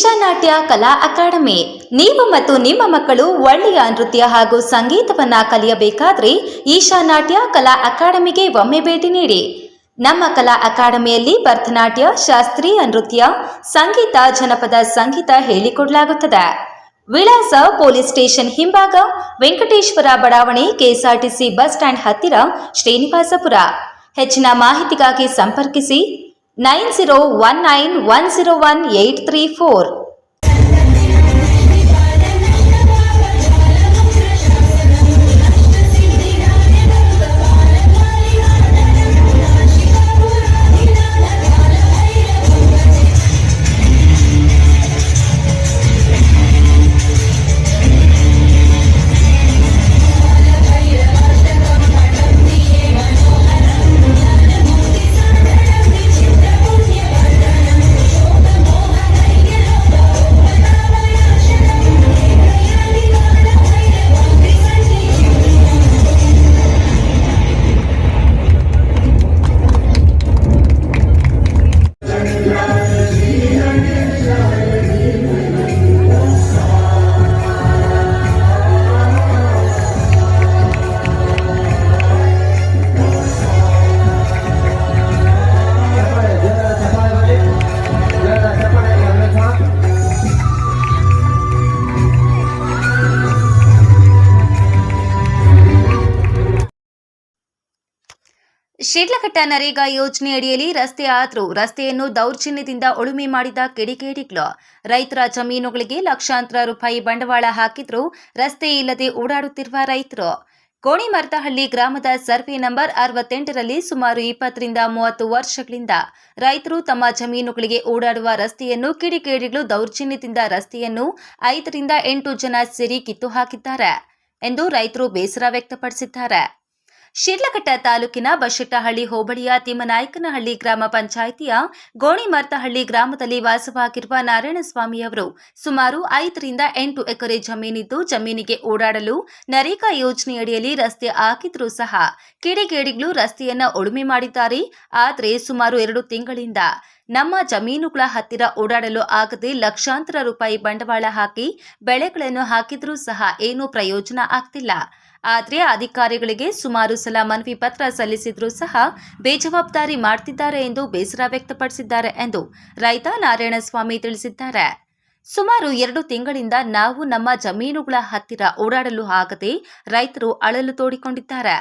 ಈಶಾನಾಟ್ಯ ಕಲಾ ಅಕಾಡೆಮಿ. ನೀವು ಮತ್ತು ನಿಮ್ಮ ಮಕ್ಕಳು ಒಳ್ಳೆಯ ನೃತ್ಯ ಹಾಗೂ ಸಂಗೀತವನ್ನ ಕಲಿಯಬೇಕಾದ್ರೆ ಈಶಾನಾಟ್ಯ ಕಲಾ ಅಕಾಡೆಮಿಗೆ ಒಮ್ಮೆ ಭೇಟಿ ನೀಡಿ. ನಮ್ಮ ಕಲಾ ಅಕಾಡೆಮಿಯಲ್ಲಿ ಭರತನಾಟ್ಯ, ಶಾಸ್ತ್ರೀಯ ನೃತ್ಯ, ಸಂಗೀತ, ಜನಪದ ಸಂಗೀತ ಹೇಳಿಕೊಡಲಾಗುತ್ತದೆ. ವಿಳಾಸ ಪೊಲೀಸ್ ಸ್ಟೇಷನ್ ಹಿಂಭಾಗ ವೆಂಕಟೇಶ್ವರ ಬಡಾವಣೆ, ಕೆಎಸ್ಆರ್ಟಿಸಿ ಬಸ್ ಸ್ಟ್ಯಾಂಡ್ ಹತ್ತಿರ ಶ್ರೀನಿವಾಸಪುರ. ಹೆಚ್ಚಿನ ಮಾಹಿತಿಗಾಗಿ ಸಂಪರ್ಕಿಸಿ. Nine zero one nine one zero one eight three four. Sidlaghatta NREGA ಯೋಜನೆಯಡಿಯಲ್ಲಿ ರಸ್ತೆ ಆದರೂ ರಸ್ತೆಯನ್ನು ದೌರ್ಜನ್ಯದಿಂದ ಉಳುಮೆ ಮಾಡಿದ ಕಿಡಿಕೇಡಿಗಳು ರೈತರ ಜಮೀನುಗಳಿಗೆ ಲಕ್ಷಾಂತರ ರೂಪಾಯಿ ಬಂಡವಾಳ ಹಾಕಿದ್ರೂ ರಸ್ತೆ ಇಲ್ಲದೆ ಓಡಾಡುತ್ತಿರುವ ರೈತರು. ಕೋಣಿಮರ್ತಹಳ್ಳಿ ಗ್ರಾಮದ ಸರ್ವೆ ನಂಬರ್ ಅರವತ್ತೆಂಟರಲ್ಲಿ ಸುಮಾರು ಇಪ್ಪತ್ತರಿಂದ ಮೂವತ್ತು ವರ್ಷಗಳಿಂದ ರೈತರು ತಮ್ಮ ಜಮೀನುಗಳಿಗೆ ಓಡಾಡುವ ರಸ್ತೆಯನ್ನು ಕಿಡಿಕೇಡಿಗಳು ದೌರ್ಜನ್ಯದಿಂದ ರಸ್ತೆಯನ್ನು ಐದರಿಂದ ಎಂಟು ಜನ ಸೇರಿ ಕಿತ್ತು ಹಾಕಿದ್ದಾರೆ ಎಂದು ರೈತರು ಬೇಸರ ವ್ಯಕ್ತಪಡಿಸಿದ್ದಾರೆ. ಶಿಡ್ಲಘಟ್ಟ ತಾಲೂಕಿನ ಬಶೆಟ್ಟಹಳ್ಳಿ ಹೋಬಳಿಯ ತಿಮ್ಮನಾಯಕನಹಳ್ಳಿ ಗ್ರಾಮ ಪಂಚಾಯಿತಿಯ ಗೋಣಿಮರ್ತಹಳ್ಳಿ ಗ್ರಾಮದಲ್ಲಿ ವಾಸವಾಗಿರುವ ನಾರಾಯಣಸ್ವಾಮಿ ಅವರು ಸುಮಾರು ಐದರಿಂದ ಎಂಟು ಎಕರೆ ಜಮೀನಿದ್ದು ಜಮೀನಿಗೆ ಓಡಾಡಲು ನರೇಗಾ ಯೋಜನೆಯಡಿಯಲ್ಲಿ ರಸ್ತೆ ಹಾಕಿದ್ರೂ ಸಹ ಕಿಡಿಗೇಡಿಗಳು ರಸ್ತೆಯನ್ನ ಉಳುಮೆ ಮಾಡಿದ್ದಾರೆ. ಆದರೆ ಸುಮಾರು ಎರಡು ತಿಂಗಳಿಂದ ನಮ್ಮ ಜಮೀನುಗಳ ಹತ್ತಿರ ಓಡಾಡಲು ಆಗದೆ ಲಕ್ಷಾಂತರ ರೂಪಾಯಿ ಬಂಡವಾಳ ಹಾಕಿ ಬೆಳೆಗಳನ್ನು ಹಾಕಿದ್ರೂ ಸಹ ಏನೂ ಪ್ರಯೋಜನ ಆಗ್ತಿಲ್ಲ. ಆದರೆ ಅಧಿಕಾರಿಗಳಿಗೆ ಸುಮಾರು ಸಲ ಮನವಿ ಪತ್ರ ಸಲ್ಲಿಸಿದ್ರೂ ಸಹ ಬೇಜವಾಬ್ದಾರಿ ಮಾಡ್ತಿದ್ದಾರೆ ಎಂದು ಬೇಸರ ವ್ಯಕ್ತಪಡಿಸಿದ್ದಾರೆ ಎಂದು ರೈತ ನಾರಾಯಣಸ್ವಾಮಿ ತಿಳಿಸಿದ್ದಾರೆ. ಸುಮಾರು ಎರಡು ತಿಂಗಳಿಂದ ನಾವು ನಮ್ಮ ಜಮೀನುಗಳ ಹತ್ತಿರ ಓಡಾಡಲು ಆಗದೆ ರೈತರು ಅಳಲು ತೋಡಿಕೊಂಡಿದ್ದಾರೆ.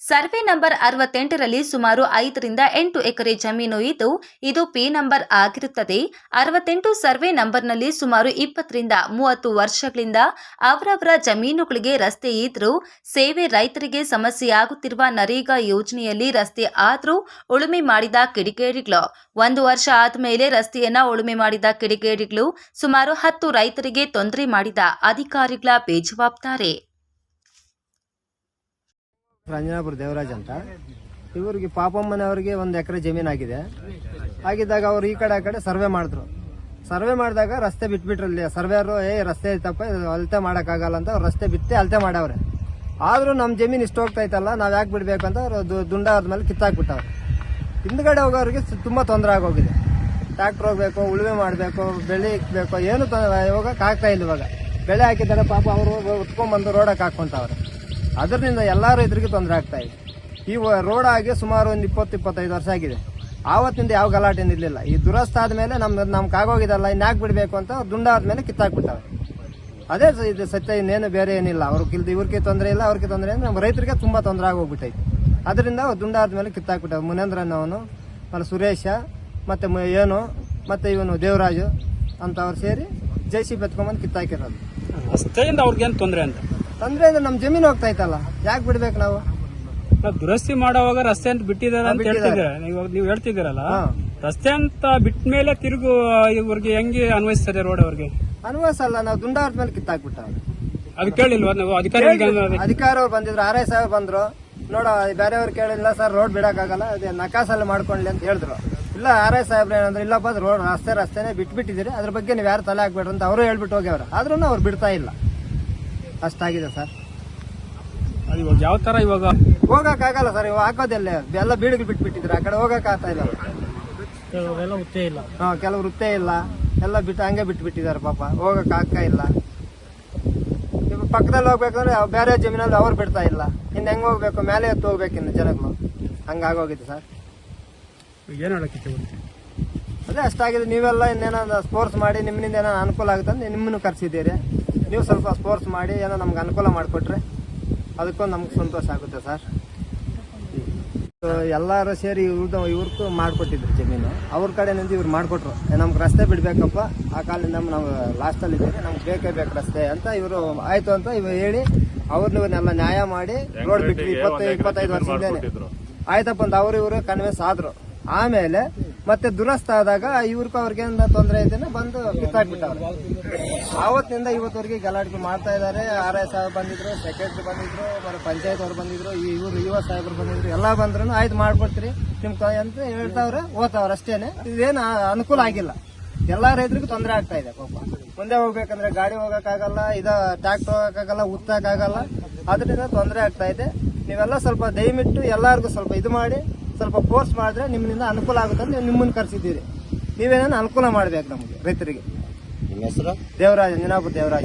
ಸರ್ವೆ ನಂಬರ್ ಅರವತ್ತೆಂಟರಲ್ಲಿ ಸುಮಾರು ಐದರಿಂದ ಎಂಟು ಎಕರೆ ಜಮೀನು ಇದ್ದು, ಇದು ಪಿ ನಂಬರ್ ಆಗಿರುತ್ತದೆ. ಅರವತ್ತೆಂಟು ಸರ್ವೆ ನಂಬರ್ನಲ್ಲಿ ಸುಮಾರು ಇಪ್ಪತ್ತರಿಂದ ಮೂವತ್ತು ವರ್ಷಗಳಿಂದ ಅವರವರ ಜಮೀನುಗಳಿಗೆ ರಸ್ತೆ ಇದ್ದರೂ ಸೇವೆ ರೈತರಿಗೆ ಸಮಸ್ಯೆಯಾಗುತ್ತಿರುವ ನರೇಗಾ ಯೋಜನೆಯಲ್ಲಿ ರಸ್ತೆ ಆದರೂ ಉಳುಮೆ ಮಾಡಿದ ಕಿಡಿಗೇಡಿಗಳು. ಒಂದು ವರ್ಷ ಆದಮೇಲೆ ರಸ್ತೆಯನ್ನ ಉಳುಮೆ ಮಾಡಿದ ಕಿಡಿಗೇಡಿಗಳು ಸುಮಾರು ಹತ್ತು ರೈತರಿಗೆ ತೊಂದರೆ ಮಾಡಿದ ಅಧಿಕಾರಿಗಳ ಬೇಜವಾಬ್ದಾರಿ. ರಂಜನಾಪುರ ದೇವರಾಜ್ ಅಂತ. ಇವರಿಗೆ ಪಾಪಮ್ಮನವರಿಗೆ ಒಂದು ಎಕರೆ ಜಮೀನಾಗಿದೆ ಆಗಿದ್ದಾಗ ಅವ್ರು ಈ ಕಡೆ ಆ ಕಡೆ ಸರ್ವೆ ಮಾಡಿದ್ರು. ಸರ್ವೆ ಮಾಡಿದಾಗ ರಸ್ತೆ ಬಿಟ್ಬಿಟ್ರಲ್ಲಿ ಸರ್ವೇರು ಏ, ರಸ್ತೆ ಐತಪ್ಪ ಅಳತೆ ಮಾಡೋಕ್ಕಾಗಲ್ಲ ಅಂತ ಅವ್ರು ರಸ್ತೆ ಬಿತ್ತೆ ಅಳತೆ ಮಾಡವ್ರೆ. ಆದರೂ ನಮ್ಮ ಜಮೀನು ಇಷ್ಟು ಹೋಗ್ತಾ ಇತ್ತಲ್ಲ ನಾವು ಯಾಕೆ ಬಿಡಬೇಕು ಅಂತ ಅವರು ದುಂಡ ಆದ್ಮೇಲೆ ಕಿತ್ತಾಕ್ಬಿಟ್ಟವ್ರೆ. ಹಿಂದ್ಗಡೆ ಹೋಗೋರಿಗೆ ತುಂಬ ತೊಂದರೆ ಆಗೋಗಿದೆ. ಟ್ಯಾಕ್ಟ್ರ್ ಹೋಗ್ಬೇಕು, ಉಳುಮೆ ಮಾಡಬೇಕು, ಬೆಳೆ ಇಕ್ಬೇಕು, ಏನು ಇವಾಗ ಆಗ್ತಾ ಇಲ್ಲ ಇವಾಗ. ಬೆಳೆ ಹಾಕಿದ್ದಾರೆ ಪಾಪ, ಅವರು ಉತ್ಕೊಂಡ್ಬಂದು ರೋಡಕ್ಕೆ ಹಾಕ್ಕೊಂತವ್ರೆ. ಅದರಿಂದ ಎಲ್ಲ ರೈತರಿಗೆ ತೊಂದರೆ ಆಗ್ತಾ ಇದೆ. ಈ ರೋಡ್ ಆಗಿ ಸುಮಾರು ಒಂದು ಇಪ್ಪತ್ತು, ಇಪ್ಪತ್ತೈದು ವರ್ಷ ಆಗಿದೆ. ಆವತ್ತಿಂದ ಯಾವ ಗಲಾಟೆ ಇರಲಿಲ್ಲ ಈ ದುರಸ್ತ ಆದ್ಮೇಲೆ ನಮ್ಮ ನಮ್ಗೆ ಆಗೋಗಿದಲ್ಲ ಇನ್ಯಾಕೆ ಬಿಡಬೇಕು ಅಂತ ದುಂಡಾದ್ಮೇಲೆ ಕಿತ್ತಾಕ್ಬಿಟ್ಟವೆ ಅದೇ ಇದು ಸತ್ಯ, ಇನ್ನೇನು ಬೇರೆ ಏನಿಲ್ಲ. ಅವ್ರ ಕಿಲ್ದು ಇವ್ರಿಗೆ ತೊಂದರೆ ಇಲ್ಲ, ಅವ್ರಿಗೆ ತೊಂದರೆ ಇಲ್ಲ. ನಮ್ಮ ರೈತರಿಗೆ ತುಂಬ ತೊಂದರೆ ಆಗೋಗ್ಬಿಟ್ಟೈತೆ. ಅದರಿಂದ ಅವ್ರು ದುಂಡ ಆದ್ಮೇಲೆ ಕಿತ್ತಾಕ್ಬಿಟ್ಟವ್ರು. ಮುನೇಂದ್ರನ್ ಅವನು ಆಮೇಲೆ ಸುರೇಶ, ಮತ್ತೆ ಏನು, ಮತ್ತೆ ಇವನು ದೇವರಾಜು ಅಂತ ಅವ್ರು ಸೇರಿ ಜೈ ಸಿ ಬೆತ್ಕೊಂಬಂದು ಕಿತ್ತಾಕಿರೋದು. ರಸ್ತೆಯಿಂದ ಅವ್ರಿಗೇನು ತೊಂದರೆ ಅಂತ? ತೊಂದರೆ ಅಂದ್ರೆ ನಮ್ ಜಮೀನು ಹೋಗ್ತಾ ಇತ್ತಲ್ಲ ಯಾಕೆ ಬಿಡ್ಬೇಕು ನಾವು? ನಾವ್ ದುರಸ್ತಿ ಮಾಡುವಾಗ ರಸ್ತೆ ಅಂತ ಬಿಟ್ಟಿದ್ದಾರೆ ಅಂತ. ಹೇಳ್ತಿದ್ದೀರಾ? ನೀವು ನೀವು ಹೇಳ್ತಿದ್ದೀರಲ್ಲ? ರಸ್ತೆ ಅಂತ ಬಿಟ್ಟ ಮೇಲೆ ತಿರುಗು ಇವ್ರಿಗೆ ಹೆಂಗೆ ಅನ್ವಯಿಸ್ತಾರೆ ರೋಡ್ ಅವ್ರಿಗೆ? ಅನ್ವಯಿಸಲ್ಲ ನಾವು ದುಂಡಾವ್ರ ಮೇಲೆ ಕಿತ್ತಾಕ್ಬಿಟ್ಟ ಅದು ಕೇಳಿಲ್ವಾ? ನಾವು ಅಧಿಕಾರಿಗಳಿಗೆ ಅಧಿಕಾರ ಅವ್ರು ಬಂದಿದ್ರು ಆರ್ ಎಸ್ ಬಂದ್ರು. ನೋಡ ಬೇರೆಯವ್ರು ಕೇಳಿಲ್ಲ ಸರ್ ರೋಡ್ ಬಿಡಕ್ಕಾಗಲ್ಲ ಅದೇ ನಕಾಸಲ್ಲಿ ಮಾಡ್ಕೊಳ್ಳಿ ಅಂತ ಹೇಳಿದ್ರು. ಇಲ್ಲ ಆರ್ ಎಸ್ ಸಾಹೇಬ್ರು ಏನಂದ್ರೆ ಇಲ್ಲಪ್ಪ ರೋಡ್ ರಸ್ತೆ ರಸ್ತೆನೆ ಬಿಟ್ಬಿಟ್ಟಿದ್ದೀರಿ ಅದ್ರ ಬಗ್ಗೆ ನೀವು ಯಾರು ತಲೆ ಹಾಕ್ಬೇಡ್ರಿ ಅಂತ ಅವರು ಹೇಳ್ಬಿಟ್ಟು ಹೋಗ್ಯವ್ರ. ಆದ್ರೂ ಅವ್ರು ಬಿಡ್ತಾ ಇಲ್ಲ. ಅಷ್ಟಾಗಿದೆ ಸರ್. ಅದು ಇವಾಗ ಯಾವ ತರ ಇವಾಗ? ಹೋಗಕ್ಕಾಗಲ್ಲ ಸರ್ ಇವಾಗ ಹಾಕೋದೆಲ್ಲ. ಎಲ್ಲ ಬೀಡುಗಳು ಬಿಟ್ಬಿಟ್ಟಿದ್ರು ಆ ಕಡೆ ಹೋಗಕ್ ಆಗ್ತಾ ಇಲ್ಲ. ಎಲ್ಲ ಉತ್ತೇ ಇಲ್ಲ. ಹಾ ಕೆಲವ್ರು ಉತ್ತೇ ಇಲ್ಲ. ಎಲ್ಲ ಬಿಟ್ಟು ಹಂಗೆ ಬಿಟ್ಟು ಬಿಟ್ಟಿದ್ದಾರೆ ಪಾಪ ಹೋಗಕ್ಕೆ ಆಗ್ತಾ ಇಲ್ಲ. ಇವಾಗ ಪಕ್ಕದಲ್ಲಿ ಹೋಗ್ಬೇಕಂದ್ರೆ ಬೇರೆ ಜಮೀನಲ್ಲಿ ಅವ್ರು ಬಿಡ್ತಾ ಇಲ್ಲ. ಇನ್ನು ಹೆಂಗೆ ಹೋಗ್ಬೇಕು? ಮೇಲೆ ಎತ್ತು ಹೋಗ್ಬೇಕು ಇನ್ನು ಜನಗಳು. ಹಂಗಾಗೋಗಿದೆ ಸರ್. ಏನು ಹೇಳಕ್ಕೆ? ಅದೇ ಅಷ್ಟಾಗಿದೆ. ನೀವೆಲ್ಲ ಇನ್ನೇನಾದ್ರು ಸ್ಪೋರ್ಟ್ಸ್ ಮಾಡಿ ನಿಮ್ಮಿಂದ ಏನೋ ಅನುಕೂಲ ಆಗುತ್ತೆ ನಿಮ್ಮನ್ನು ಕರೆಸಿದ್ದೀರಿ. ನೀವು ಸ್ವಲ್ಪ ಸ್ಪೋರ್ಟ್ಸ್ ಮಾಡಿ ಏನೋ ನಮ್ಗೆ ಅನುಕೂಲ ಮಾಡಿಕೊಟ್ರೆ ಅದಕ್ಕೊಂದು ನಮ್ಗೆ ಸಂತೋಷ ಆಗುತ್ತೆ ಸರ್. ಎಲ್ಲರೂ ಸೇರಿ ಇವ್ರದ್ದು ಇವ್ರಿಗೂ ಮಾಡಿಕೊಟ್ಟಿದ್ರು ಜಮೀನು. ಅವ್ರ ಕಡೆಯಿಂದ ಇವ್ರು ಮಾಡಿಕೊಟ್ರು. ನಮ್ಗೆ ರಸ್ತೆ ಬಿಡಬೇಕಪ್ಪ. ಆ ಕಾಲದಿಂದ ನಾವು ಲಾಸ್ಟಲ್ಲಿ ಇದ್ದೀವಿ. ನಮ್ಗೆ ಬೇಕೇ ಬೇಕು ರಸ್ತೆ ಅಂತ ಇವರು ಆಯಿತು ಅಂತ ಇವ್ರು ಹೇಳಿ ಅವ್ರನ್ನೆಲ್ಲ ನ್ಯಾಯ ಮಾಡಿ ರೋಡ್ ಬಿಟ್ವಿ ಇಪ್ಪತ್ತೈದು ಇಪ್ಪತ್ತೈದು ವರ್ಷದಿಂದೇನೆ. ಆಯ್ತಪ್ಪ ಅಂತ ಅವರು ಇವರು ಕನ್ವಿನ್ಸ್ ಆದ್ರು. ಆಮೇಲೆ ಮತ್ತೆ ದುರಸ್ತ ಆದಾಗ ಇವ್ರಿಗೂ ಅವ್ರಿಗೆ ತೊಂದರೆ ಇದನ್ನ ಬಂದು ಕಿತ್ತಾಕ್ಬಿಟ್ಟವ್ರೆ ಆವತ್ತಿನಿಂದ ಇವತ್ತವರೆಗೆ ಗಲಾಟೆ ಮಾಡ್ತಾ ಇದ್ದಾರೆ. ಆರ್ ಐ ಸಾಹೇಬ್ ಬಂದಿದ್ರು, ಸೆಕ್ರೆಟರಿ ಬಂದಿದ್ರು, ಮತ್ತೆ ಪಂಚಾಯತ್ ಅವ್ರು ಬಂದಿದ್ರು ಇವ್ರು ಯುವ ಸಾಹೇಬರು ಬಂದಿದ್ರು, ಎಲ್ಲ ಬಂದ್ರು ಆಯ್ತು ಮಾಡ್ಬಿಡ್ತೀರಿ ನಿಮ್ ಅಂತ ಹೇಳ್ತಾವ್ರೆ, ಓದ್ತಾವ್ರ ಅಷ್ಟೇನೆ. ಇದೇನು ಅನುಕೂಲ ಆಗಿಲ್ಲ. ಎಲ್ಲಾ ರೈತರಿಗೂ ತೊಂದರೆ ಆಗ್ತಾ ಇದೆ ಪಾಪ. ಮುಂದೆ ಹೋಗ್ಬೇಕಂದ್ರೆ ಗಾಡಿ ಹೋಗಕ್ಕಾಗಲ್ಲ, ಇದ ಟ್ರ್ಯಾಕ್ಟರ್ ಹೋಗಕ್ಕಾಗಲ್ಲ, ಉತ್ತಕ್ಕಾಗಲ್ಲ. ಅದರಿಂದ ತೊಂದರೆ ಆಗ್ತಾ ಇದೆ. ನೀವೆಲ್ಲ ಸ್ವಲ್ಪ ದಯವಿಟ್ಟು ಎಲ್ಲರಿಗೂ ಸ್ವಲ್ಪ ಇದು ಮಾಡಿ ಸ್ವಲ್ಪ ಫೋರ್ಸ್ ಮಾಡಿದ್ರೆ ನಿಮ್ಮಿಂದ ಅನುಕೂಲ ಆಗುತ್ತೆ ಅಂತ ನಿಮ್ಮನ್ನು ಕರೆಸಿದ್ದೀರಿ. ನೀವೇನೋ ಅನುಕೂಲ ಮಾಡ್ಬೇಕು ನಮಗೆ ರೈತರಿಗೆ. ನಿಮ್ಮ ಹೆಸರು? ದೇವರಾಜ ನಿನಾಬು ದೇವರಾಜ.